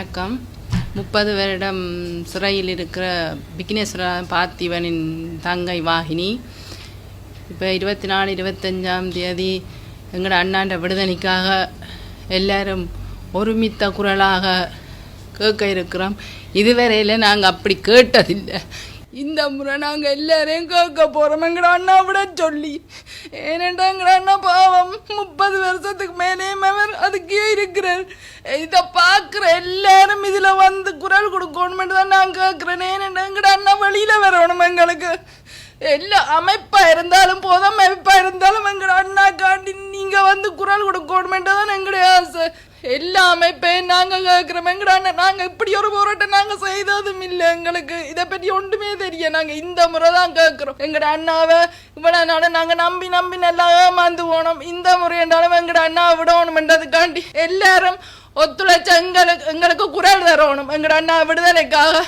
வணக்கம். முப்பது வருடம் சிறையில் இருக்கிற விக்னேஸ்வர பார்த்திவனின் தங்கை வாகினி. இப்போ இருபத்தி நாலு இருபத்தஞ்சாம் தேதி எங்களோட அண்ணாண்ட விடுதலைக்காக எல்லாரும் ஒருமித்த குரலாக கேட்க இருக்கிறோம். இதுவரையில் நாங்கள் அப்படி கேட்டதில்லை. இந்த முறை நாங்கள் எல்லாரையும் கேட்க போகிறோம் எங்கட அண்ணா விட சொல்லி. ஏனென்றா எங்கட அண்ணா பாவம். முப்பது வருஷத்துக்கு மேலேயும் அவர் அதுக்கே இருக்கிறார். இதை பார்க்குற எல்லாரும் இதில் வந்து குரல் கொடுக்கணுமென்று தான் நான் கேட்குறேன். ஏனென்றா எங்கட அண்ணா வெளியில் வரணும் எங்களுக்கு. எல்லா அமைப்பா இருந்தாலும் போதும் அமைப்பா இருந்தாலும் எங்கட அண்ணா காண்டி நீங்கள் வந்து குரல் கொடுக்கணுமென்று தான் எங்களுடைய ஆசை. எல்லாமே அமைப்பையும் நாங்க கேட்குறோம். எங்கடா அண்ணன் நாங்க இப்படி ஒரு போராட்டம் நாங்க செய்ததும் இல்லை எங்களுக்கு. இதை பற்றி ஒன்றுமே தெரிய நாங்க இந்த முறை தான் கேட்குறோம். எங்கட அண்ணாவை? இவ்வளவு நாள் நாங்க நம்பி நம்பி நல்லா ஏமாந்து போனோம். இந்த முறை என்றாலும் எங்கட அண்ணாவை விடணுமென்றதுக்காண்டி எல்லாரும் ஒத்துழைச்ச எங்களுக்கு எங்களுக்கு குரல் தரணும். எங்கட அண்ணா விடுதலைக்காக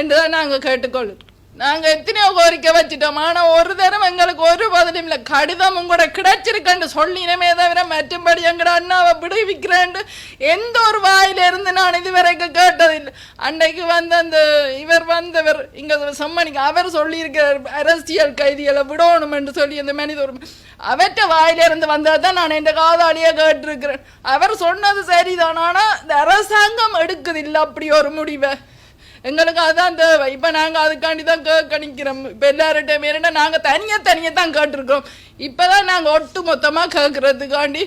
என்றுதான் நாங்க கேட்டுக்கொள்ளுறோம் நாங்க எத்தனையோ கோரிக்கை வச்சுட்டோம். ஆனா ஒரு தரம் எங்களுக்கு ஒரு பதிலும் இல்லை. கடிதம் உங்களோட கிடைச்சிருக்கண்டு சொல்லினமே தவிர மற்றும்படி எங்கட அண்ணாவை விடுவிக்கிறேன்னு எந்த ஒரு வாயில இருந்து நான் இதுவரைக்கும் கேட்டதில்லை. அன்னைக்கு வந்து அந்த இவர் வந்தவர் இங்க சம்மனிக்கு அவர் சொல்லியிருக்கிறார் அரசியல் கைதிகளை விடணும் என்று சொல்லி அந்த மனித உரிமை அவற்ற வாயில இருந்து தான் நான் என் காதாலியே கேட்டிருக்கிறேன். அவர் சொன்னது சரிதான். ஆனா இந்த அரசாங்கம் எடுக்குதில்லை அப்படி ஒரு முடிவை. எங்களுக்கு அதான் தேவை. இப்போ நாங்கள் அதுக்காண்டி தான் கேட்க நிற்கிறோம் இப்போ எல்லார்கிட்டையும் ஏன்னா நாங்கள் தனியாக தனியாக தான் கேட்டிருக்கோம் இப்போ தான் நாங்கள் ஒட்டு மொத்தமாக கேட்கறதுக்காண்டி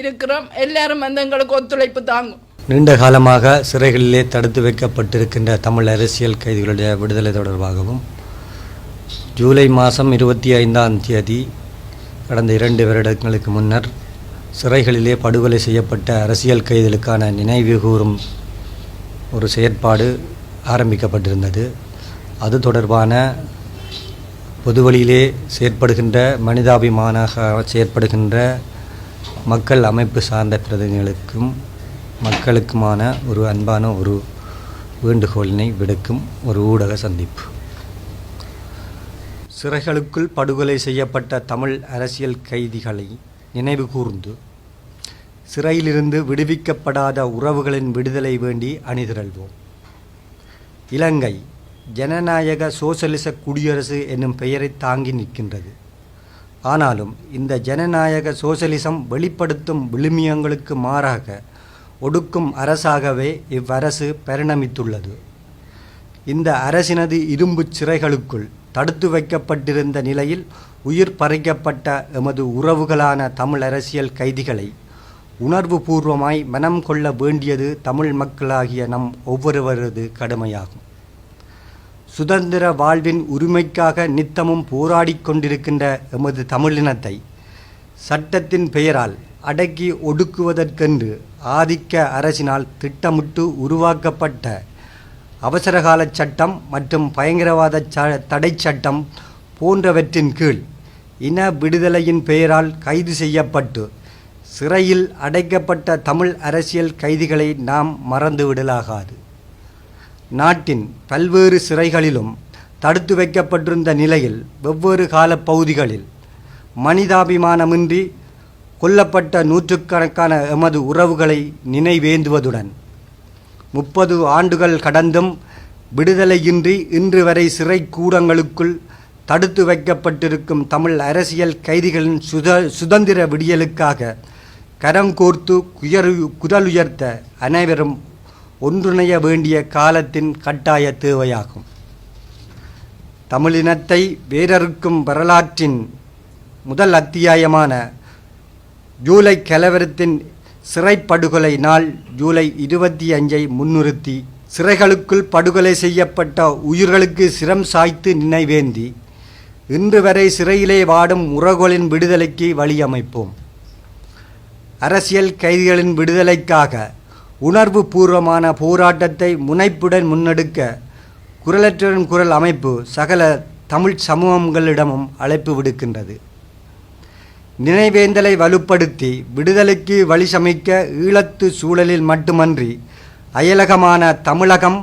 இருக்கிறோம். எல்லாரும் வந்து எங்களுக்கு ஒத்துழைப்பு தாங்கும். நீண்ட காலமாக சிறைகளிலே தடுத்து வைக்கப்பட்டிருக்கின்ற தமிழ் அரசியல் கைதிகளுடைய விடுதலை தொடர்பாகவும் ஜூலை மாதம் இருபத்தி ஐந்தாம் தேதி கடந்த இரண்டு வருடங்களுக்கு முன்னர் சிறைகளிலே படுகொலை செய்யப்பட்ட அரசியல் கைதிகளுக்கான நினைவு கூறும் ஒரு செயற்பாடு ஆரம்பிக்கப்பட்டிருந்தது. அது தொடர்பான பொதுவழியிலே செயற்படுகின்ற மனிதாபிமான செயற்படுகின்ற மக்கள் அமைப்பு சார்ந்த பிரதிநிதிகளுக்கும் மக்களுக்குமான ஒரு அன்பான ஒரு வேண்டுகோளினை விடுக்கும் ஒரு ஊடக சந்திப்பு. சிறைகளுக்குள் படுகொலை செய்யப்பட்ட தமிழ் அரசியல் கைதிகளை நினைவு கூர்ந்து சிறையிலிருந்து விடுவிக்கப்படாத உறவுகளின் விடுதலை வேண்டி அணிதிரள்வோம். இலங்கை ஜனநாயக சோசலிச குடியரசு என்னும் பெயரை தாங்கி நிற்கின்றது. ஆனாலும் இந்த ஜனநாயக சோசலிசம் வெளிப்படுத்தும் விழுமியங்களுக்கு மாறாக ஒடுக்கும் அரசாகவே இவ்வரசு பரிணமித்துள்ளது. இந்த அரசினது இரும்புச் சிறைகளுக்குள் தடுத்து வைக்கப்பட்டிருந்த நிலையில் உயிர் பறிக்கப்பட்ட எமது உறவுகளான தமிழ் அரசியல் கைதிகளை உணர்வு பூர்வமாய் மனம் கொள்ள வேண்டியது தமிழ் மக்களாகிய நம் ஒவ்வொருவரது கடமையாகும். சுதந்திர வாழ்வின் உரிமைக்காக நித்தமும் போராடி கொண்டிருக்கின்ற எமது தமிழினத்தை சட்டத்தின் பெயரால் அடக்கி ஒடுக்குவதற்கென்று ஆதிக்க அரசினால் திட்டமிட்டு உருவாக்கப்பட்ட அவசரகால சட்டம் மற்றும் பயங்கரவாத ச தடை சட்டம் போன்றவற்றின் கீழ் இன விடுதலையின் பெயரால் கைது செய்யப்பட்டு சிறையில் அடைக்கப்பட்ட தமிழ் அரசியல் கைதிகளை நாம் மறந்துவிடலாகாது நாட்டின் பல்வேறு சிறைகளிலும் தடுத்து வைக்கப்பட்டிருந்த நிலையில் வெவ்வேறு காலப்பகுதிகளில் மனிதாபிமானமின்றி கொல்லப்பட்ட நூற்றுக்கணக்கான எமது உறவுகளை நினைவேந்துவதுடன் முப்பது ஆண்டுகள் கடந்தும் விடுதலையின்றி இன்று வரை சிறை கூடங்களுக்குள் தடுத்து வைக்கப்பட்டிருக்கும் தமிழ் அரசியல் கைதிகளின் சுத சுதந்திர விடியலுக்காக கரங்கோர்த்து குயரு குரலுயர்த்த அனைவரும் ஒன்றிணைய வேண்டிய காலத்தின் கட்டாய தேவையாகும். தமிழினத்தை வேறறுக்கும் வரலாற்றின் முதல் அத்தியாயமான ஜூலை கலவரத்தின் சிறைப்படுகொலை நாள் ஜூலை இருபத்தி அஞ்சை முன்னிறுத்தி சிறைகளுக்குள் படுகொலை செய்யப்பட்ட உயிர்களுக்கு சிரம் சாய்த்து நினைவேந்தி இன்று வரை சிறையிலே வாடும் உறவுகளின் விடுதலைக்கு வழியமைப்போம். அரசியல் கைதிகளின் விடுதலைக்காக உணர்வு பூர்வமான போராட்டத்தை முனைப்புடன் முன்னெடுக்க குரலற்றவரின் குரல் அமைப்பு சகல தமிழ் சமூகங்களிடமும் அழைப்பு விடுக்கின்றது. நினைவேந்தலை வலுப்படுத்தி விடுதலைக்கு வழி சமைக்க ஈழத்து சூழலில் மட்டுமன்றி அயலகமான தமிழகம்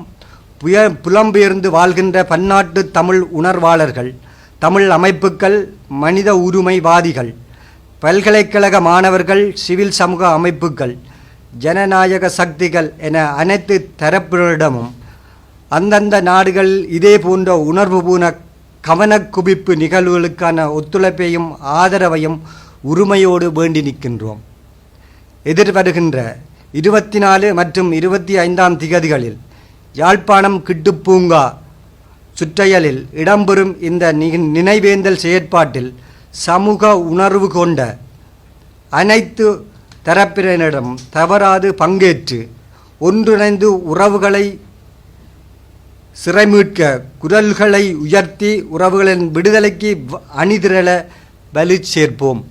புய புலம்பெயர்ந்து வாழ்கின்ற பன்னாட்டு தமிழ் உணர்வாளர்கள் தமிழ் அமைப்புக்கள் மனித உரிமைவாதிகள் பல்கலைக்கழக மாணவர்கள் சிவில் சமூக அமைப்புகள் ஜனநாயக சக்திகள் என அனைத்து தரப்பினரிடமும் அந்தந்த நாடுகள் இதே போன்ற உணர்வுபூர்ண கவனக்குவிப்பு நிகழ்வுகளுக்கான ஒத்துழைப்பையும் ஆதரவையும் உரிமையோடு வேண்டி நிற்கின்றோம். எதிர்வருகின்ற இருபத்தி நாலு மற்றும் இருபத்தி ஐந்தாம் திகதிகளில் யாழ்ப்பாணம் கிட்டுப்பூங்கா சுற்றையலில் இடம்பெறும் இந்த நி- நினைவேந்தல் செயற்பாட்டில் சமூக உணர்வு கொண்ட அனைத்து தரப்பினரிடம் தவறாது பங்கேற்று ஒன்றிணைந்து உறவுகளை சிறைமீட்க குரல்களை உயர்த்தி உறவுகளின் விடுதலைக்கு வ- அணிதிரள வலு சேர்ப்போம்.